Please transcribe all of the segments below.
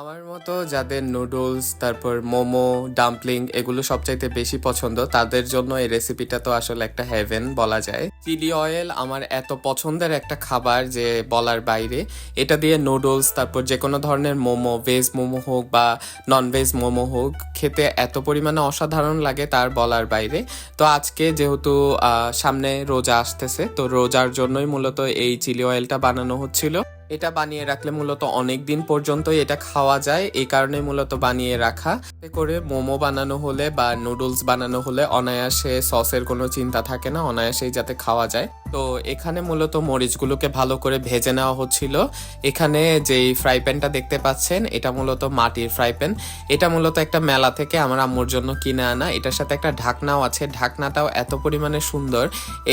আমার মতো যাদের নুডলস, তারপর মোমো, ডাম্পলিং এগুলো সবচাইতে বেশি পছন্দ, তাদের জন্য এই রেসিপিটা তো আসলে একটা হেভেন বলা যায়। চিলি অয়েল আমার এত পছন্দের একটা খাবার যে বলার বাইরে। এটা দিয়ে নুডলস, তারপর যে কোনো ধরনের মোমো, ভেজ মোমো হোক বা নন ভেজ মোমো হোক, খেতে এত পরিমাণে অসাধারণ লাগে তার বলার বাইরে। তো আজকে যেহেতু সামনে রোজা আসতেছে, তো রোজার জন্যই মূলত এই চিলি অয়েলটা বানানো হচ্ছিল। এটা বানিয়ে রাখলে মূলত অনেক দিন পর্যন্ত এটা খাওয়া যায়। এই কারণে মূলত বানিয়ে রাখা। এতে করে মোমো বানানো হলে বা নুডলস বানানো হলে অনায়াসে সসের কোনো চিন্তা থাকে না, অনায়াসেই যাতে খাওয়া যায়। তো এখানে মূলত মরিচগুলোকে ভালো করে ভেজে নেওয়া হচ্ছিল। এখানে যেই ফ্রাই প্যানটা দেখতে পাচ্ছেন, এটা মূলত মাটির ফ্রাই প্যান। এটা মূলত একটা মেলা থেকে আমার আম্মুর জন্য কিনে আনা। এটার সাথে একটা ঢাকনাও আছে। ঢাকনাটাও এত পরিমাণে সুন্দর।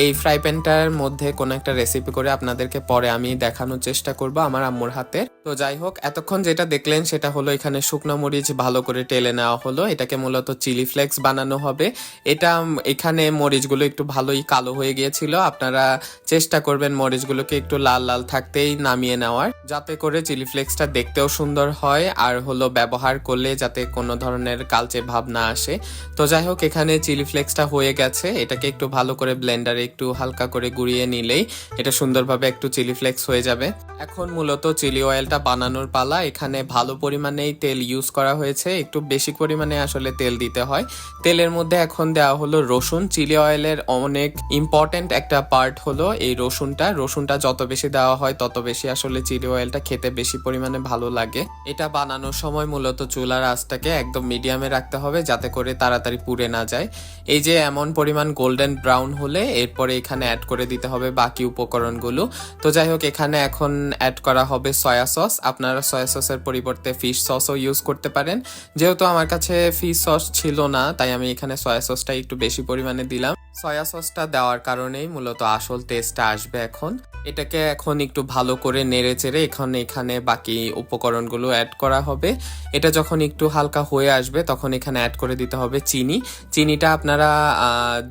এই ফ্রাই প্যানটার মধ্যে কোনো একটা রেসিপি করে আপনাদেরকে পরে আমি দেখানোর চেষ্টা করব আমার আম্মুর হাতে। তো যাই হোক, এতক্ষণ যেটা দেখলেন সেটা হলো এখানে শুকনো মরিচ ভালো করে টেলে নেওয়া হলো। এটাকে মূলত চিলি ফ্লেক্স বানানো হবে। এটা এখানে মরিচগুলো একটু ভালোই কালো হয়ে গিয়েছিল। আপনারা চেষ্টা করবেন মরিচগুলোকে একটু লাল লাল থাকতেই নামিয়ে নেওয়ার। যাতে করে চিলি ফ্লেক্সটা দেখতেও সুন্দর হয় আর হলো ব্যবহার করলে যাতে কোনো ধরনের কালচে ভাব না আসে। তো যাই হোক, এখানে চিলি ফ্লেক্সটা হয়ে গেছে। এটাকে একটু ভালো করে ব্লেন্ডারে একটু হালকা করে গুঁড়িয়ে নিলেই এটা সুন্দরভাবে একটু চিলি ফ্লেক্স হয়ে যাবে। এখন মূলত চিলি অয়েলটা বানানোর পালা। এখানে ভালো পরিমাণেই তেল ইউজ করা হয়েছে। একটু বেশি পরিমাণে আসলে তেল দিতে হয়। তেলের মধ্যে এখন দেওয়া হলো রসুন। চিলি অয়েলের অনেক ইম্পর্ট্যান্ট একটা পার্ট হলো এই রসুনটা। রসুনটা যত বেশি দেওয়া হয়, তত বেশি আসলে চিলি অয়েলটা খেতে বেশি পরিমাণে ভালো লাগে। এটা বানানোর সময় মূলত চুলার আঁচটাকে একদম মিডিয়ামে রাখতে হবে যাতে করে তাড়াতাড়ি পুড়ে না যায়। এই যে এমন পরিমাণ গোল্ডেন ব্রাউন হলে এরপরে এখানে অ্যাড করে দিতে হবে বাকি উপকরণগুলো। তো যাই হোক, এখানে এখন অ্যাড করা হবে সয়া সস আপনারা সয়া সসের পরিবর্তে ফিশ সসও ইউজ করতে পারেন। যেহেতু আমার কাছে ফিশ সস ছিল না, তাই আমি এখানে সয়া সসটা একটু বেশি পরিমাণে দিলাম। সয়া সসটা দেওয়ার কারণেই মূলত আসল টেস্টটা আসবে এখন। এটাকে এখন একটু ভালো করে নেড়ে চেড়ে এখন, এখানে বাকি উপকরণগুলো অ্যাড করা হবে। এটা যখন একটু হালকা হয়ে আসবে, তখন এখানে অ্যাড করে দিতে হবে চিনি। চিনিটা আপনারা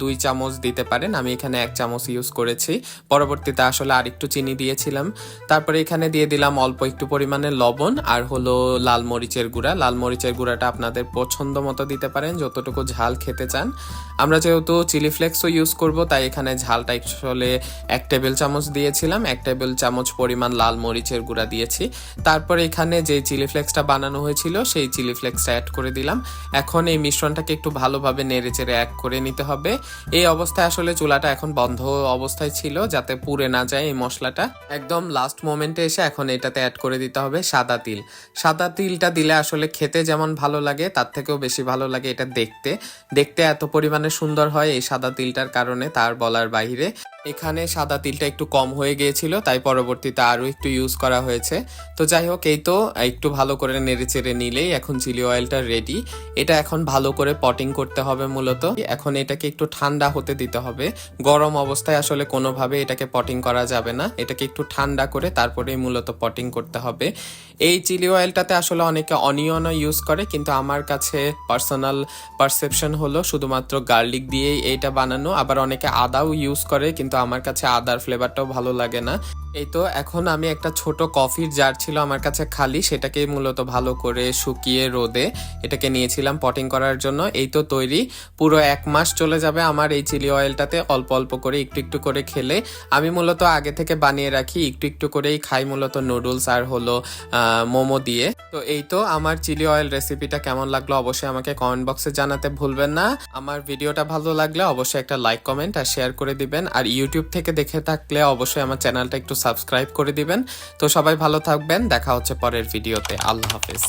দুই চামচ দিতে পারেন। আমি এখানে এক চামচ ইউজ করেছি। পরবর্তীতে আসলে আরেকটু চিনি দিয়েছিলাম। তারপরে এখানে দিয়ে দিলাম অল্প একটু পরিমাণে লবণ আর হলো লাল মরিচের গুঁড়া। লাল মরিচের গুঁড়াটা আপনাদের পছন্দ মতো দিতে পারেন, যতটুকু ঝাল খেতে চান। আমরা যেহেতু চিলি ফ্লেক্সও ইউজ করব, তাই এখানে ঝালটা আসলে এক টেবিল চামচ দিয়েছিলাম, এক টেবিল চামচ পরিমাণ লাল মরিচের গুঁড়া দিয়েছি। তারপর এখানে যে চিলি ফ্লেক্সটা বানানো হয়েছিল, সেই চিলি ফ্লেক্সটা অ্যাড করে দিলাম। এখন এই মিশ্রণটাকে একটু ভালোভাবে নেড়ে চেড়ে এক করে নিতে হবে। এই অবস্থায় আসলে চুলাটা এখন বন্ধ অবস্থায় ছিল, যাতে পুড়ে না যায় এই মশলাটা। একদম লাস্ট মোমেন্টে এসে এখন এটাতে অ্যাড করে দিতে হবে সাদা তিল। সাদা তিলটা দিলে আসলে খেতে যেমন ভালো লাগে, তার থেকেও বেশি ভালো লাগে এটা দেখতে। দেখতে এত পরিমাণে সুন্দর হয় এই সাদা তিলটার কারণে তার বলার বাইরে এখানে সাদা তিলটা একটু কম হয়ে গিয়েছিল, তাই পরবর্তীতে আরও একটু ইউজ করা হয়েছে। তো যাই হোক, এই তো একটু ভালো করে নেড়ে চেড়ে নিলেই এখন চিলি অয়েলটা রেডি এটা এখন ভালো করে পটিং করতে হবে মূলত। এখন এটাকে একটু ঠান্ডা হতে দিতে হবে। গরম অবস্থায় আসলে কোনোভাবে এটাকে পটিং করা যাবে না। এটাকে একটু ঠান্ডা করে তারপরেই মূলত পটিং করতে হবে। এই চিলি অয়েলটাতে আসলে অনেকে অনিয়নও ইউজ করে, কিন্তু আমার কাছে পার্সোনাল পারসেপশন হলো শুধুমাত্র গার্লিক দিয়েই এইটা বানানো। আবার অনেকে আদাও ইউজ করে, কিন্তু আমার কাছে আদার ফ্লেভারটাও ভালো লাগে না। এই তো, এখন আমি একটা ছোট কফির জার ছিল আমার কাছে খালি সেটাকে মূলত ভালো করে শুকিয়ে রোদে এটাকে নিয়েছিলাম পটিং করার জন্য। এই তো তৈরি, পুরো এক মাস চলে যাবে আমার এই চিলি অয়েলটাতে অল্প অল্প করে একটু একটু করে খেলে। আমি মূলত আগে থেকে বানিয়ে রাখি, একটু একটু করেই খাই মূলত নুডলস আর হলো মোমো দিয়ে। তো এই তো, আমার চিলি অয়েল রেসিপিটা কেমন লাগল অবশ্যই আমাকে কমেন্ট বক্সে জানাতে ভুলবেন না। আমার ভিডিওটা ভালো লাগলে অবশ্যই একটা লাইক কমেন্ট আর শেয়ার করে দিবেন। আর ইউটিউব থেকে দেখে থাকলে অবশ্যই আমার চ্যানেলটা একটু সাবস্ক্রাইব করে দিবেন। তো সবাই ভালো থাকবেন, দেখা হচ্ছে পরের ভিডিওতে আল্লাহ হাফেজ।